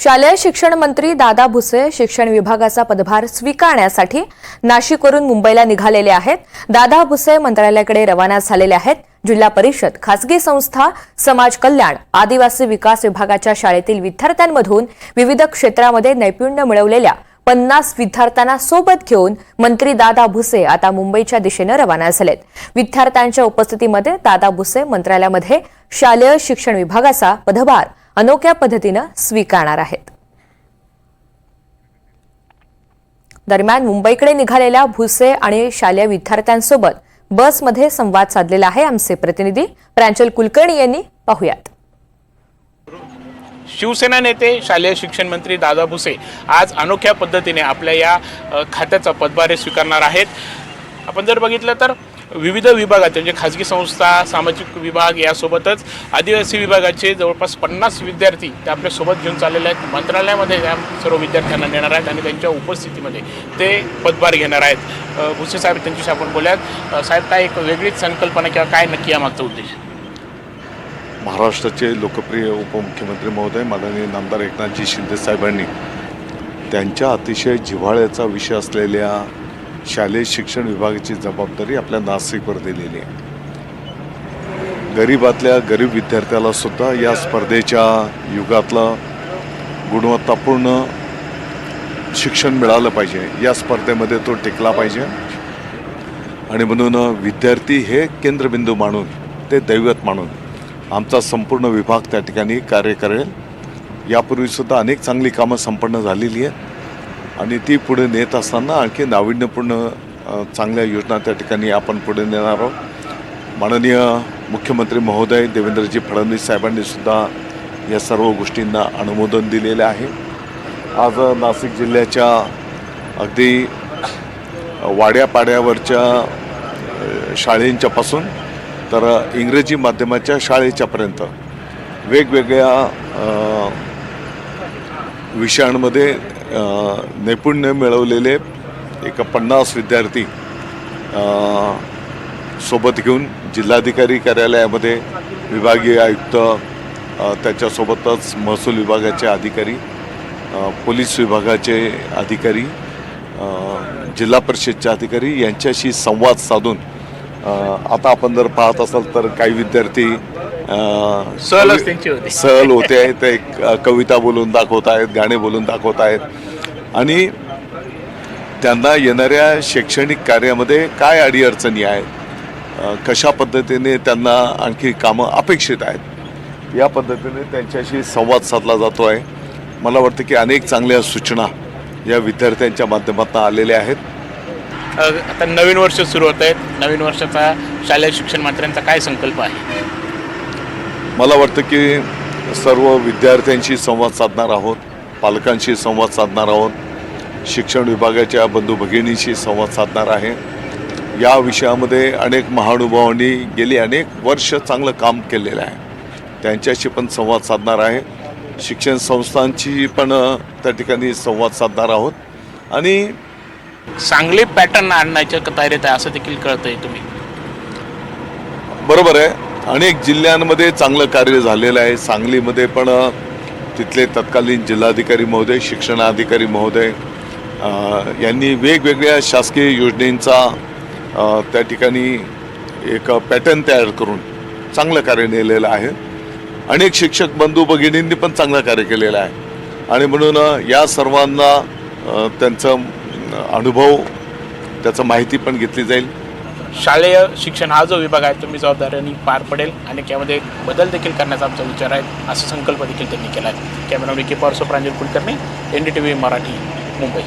शालेय शिक्षण मंत्री दादा भुसे शिक्षण विभागाचा पदभार स्वीकारण्यासाठी नाशिकवरून मुंबईला निघालेले आहेत. दादा भुसे मंत्रालयाकडे रवाना झालेले आहेत. जिल्हा परिषद खासगी संस्था समाज कल्याण आदिवासी विकास विभागाच्या शाळेतील विद्यार्थ्यांमधून विविध क्षेत्रामध्ये नैपुण्य मिळवलेल्या पन्नास विद्यार्थ्यांना सोबत घेऊन मंत्री दादा भुसे आता मुंबईच्या दिशेनं रवाना झालेत. विद्यार्थ्यांच्या उपस्थितीमध्ये दादा भुसे मंत्रालयामध्ये शालेय शिक्षण विभागाचा पदभार अनोख्या पद्धतीनं स्वीकारणार आहेत. दरम्यान मुंबईकडे निघालेल्या भुसे आणि शालेय विद्यार्थ्यांसोबत बसमध्ये संवाद साधलेला आहे आमचे प्रतिनिधी प्रांजल कुलकर्णी यांनी पाहुयात. शिवसेना नेते शालेय शिक्षण मंत्री दादा भुसे आज अनोख्या पद्धतीने आपल्या या खात्याचा पदभार स्वीकारणार आहेत. आपण जर बघितलं तर विविध विभागात म्हणजे खाजगी संस्था सामाजिक विभाग यासोबतच आदिवासी विभागाचे जवळपास पन्नास विद्यार्थी ते आपल्यासोबत घेऊन चाललेले आहेत. मंत्रालयामध्ये या सर्व विद्यार्थ्यांना नेणार आहेत आणि त्यांच्या उपस्थितीमध्ये ते पदभार घेणार आहेत. भुसे साहेब त्यांच्याशी आपण बोलूयात. साहेब काय एक वेगळीच संकल्पना किंवा काय नक्की यामागचा उद्देश? महाराष्ट्राचे लोकप्रिय उपमुख्यमंत्री महोदय माननीय नामदार एकनाथजी शिंदे साहेबांनी त्यांच्या अतिशय जिव्हाळ्याचा विषय असलेल्या शालेय शिक्षण विभागाची जबाबदारी आपल्या नाशिकवर दिलेली आहे. गरीबातल्या गरीब विद्यार्थ्याला सुद्धा या स्पर्धेच्या युगातलं गुणवत्तापूर्ण शिक्षण मिळालं पाहिजे. या स्पर्धेमध्ये तो टिकला पाहिजे. आणि म्हणून विद्यार्थी हे केंद्रबिंदू मानून ते दैवत मानून आमचा संपूर्ण विभाग त्या ठिकाणी कार्य करेल. यापूर्वीसुद्धा अनेक चांगली कामं संपन्न झालेली आहेत. आणि ती पुढे नेत असताना आणखी नाविन्यपूर्ण चांगल्या योजना त्या ठिकाणी आपण पुढे नेणार आहोत. माननीय मुख्यमंत्री महोदय देवेंद्रजी फडणवीस साहेबांनी सुद्धा या सर्व गोष्टींना अनुमोदन दिलेलं आहे. आज नाशिक जिल्ह्याच्या अगदी वाड्यापाड्यावरच्या शाळेंच्यापासून तर इंग्रजी माध्यमाच्या शाळेच्यापर्यंत वेगवेगळ्या विषयांमध्ये नैपुण्य मिळवलेले एक पन्नास विद्यार्थी सोबत घेऊन जिल्हाधिकारी कार्यालयामध्ये विभागीय आयुक्त त्याच्यासोबतच महसूल विभागाचे अधिकारी पोलीस विभागाचे अधिकारी जिल्हा परिषदचे अधिकारी यांच्याशी संवाद साधून आता आपण जर पाहत असाल तर काही विद्यार्थी सहलच त्यांची होती. सहल होते आहेत ते कविता बोलून दाखवत आहेत गाणे बोलून दाखवत आहेत. आणि त्यांना येणाऱ्या शैक्षणिक कार्यामध्ये काय अडीअडचणी आहेत? कशा पद्धतीने त्यांना आणखी कामं अपेक्षित आहेत? या पद्धतीने त्यांच्याशी संवाद साधला जातो आहे. मला वाटतं की अनेक चांगल्या सूचना या विद्यार्थ्यांच्या माध्यमातून आलेल्या आहेत. आता नवीन वर्ष सुरू होत आहेत. नवीन वर्षाचा शालेय शिक्षण मंत्र्यांचा काय संकल्प आहे? मला वाटतं की सर्व विद्यार्थ्यांशी संवाद साधणार आहोत पालकांशी संवाद साधणार आहोत शिक्षण विभागाच्या बंधू भगिनीशी संवाद साधणार आहे. या विषयामध्ये अनेक महानुभावांनी गेली अनेक वर्ष चांगलं काम केलेलं आहे. त्यांच्याशी पण संवाद साधणार आहे. शिक्षण संस्थांची पण त्या ठिकाणी संवाद साधणार आहोत. आणि चांगले पॅटर्न आणण्याच्या तयारीत आहे असं देखील कळतंय तुम्ही. बरोबर आहे. अनेक जिल्ह्यांमध्ये चांगलं कार्य झालेलं आहे. सांगलीमध्ये पण तिथले तत्कालीन जिल्हाधिकारी महोदय शिक्षणाधिकारी महोदय यांनी वेगवेगळ्या शासकीय योजनेंचा त्या ठिकाणी एक पॅटर्न तयार करून चांगलं कार्य नेलेलं आहे. अनेक शिक्षक बंधू भगिनींनी पण चांगलं कार्य केलेलं आहे. आणि म्हणून या सर्वांना त्यांचं अनुभव त्याचं माहिती पण घेतली जाईल. शालेय शिक्षण हा जो विभाग आहे तो मी जबाबदारीने पार पडेल आणि त्यामध्ये बदल देखील करण्याचा आमचा विचार आहे असा संकल्प देखील त्यांनी केला आहे. कॅमेरा के पारसो Pranjal Kulkarni N D T V Marathi Mumbai.